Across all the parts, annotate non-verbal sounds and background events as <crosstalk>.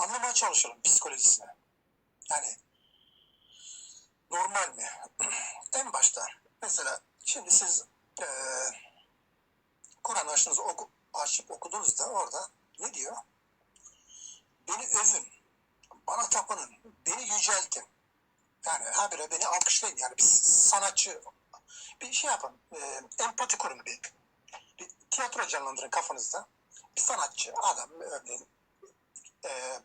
anlamaya çalışalım psikolojisini. Yani normal mi? <clears throat> en başta mesela şimdi siz eee Kur'an açtınız, oku, açıp okuduğunuzda orada ne diyor? Beni övün, bana tapının, beni yüceltin. Yani habire beni alkışlayın yani bir sanatçı bir şey yapın, eee empati kurun bir. Bir tiyatro canlandırın kafanızda. Bir sanatçı, adam örneğin eee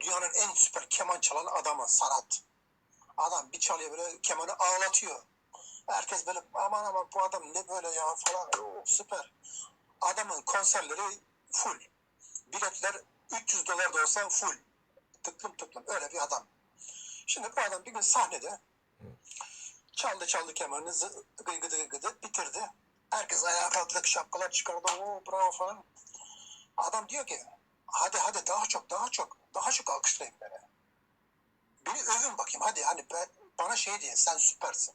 dünyanın en süper keman çalan adamı, sanat. Adam bir çalıyor böyle kemanı ağlatıyor. Herkes böyle aman aman bu adam ne böyle ya falan Oo, süper. Adamın konserleri full. Biletler 300 dolar da olsa full. Tıklım tıklım öyle bir adam. Şimdi bu adam bir gün sahnede çaldı çaldı kemanını zı- gıy gıdı gıy gıdı bitirdi. Herkes ayağa kalktı şapkalar çıkardı o bravo falan. Adam diyor ki hadi hadi daha çok daha çok daha çok alkışlayın beni. Beni övün bakayım hadi hani ben, bana şey diye sen süpersin.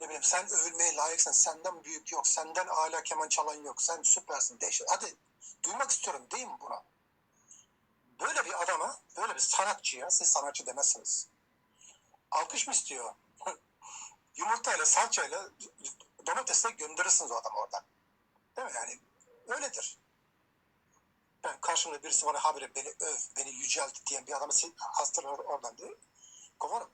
Ne bileyim sen övülmeye layıksın. Senden büyük yok. Senden hala keman çalan yok. Sen süpersin. Değişir. Hadi duymak istiyorum değil mi buna? Böyle bir adama, böyle bir sanatçıya siz sanatçı demezsiniz. Alkış mı istiyor? <laughs> Yumurtayla, salçayla, domatesle gönderirsiniz o adamı oradan. Değil mi? Yani öyledir. Ben karşımda birisi bana habire beni öv, beni yücelt diyen bir adamı hastalar oradan diye kovarım.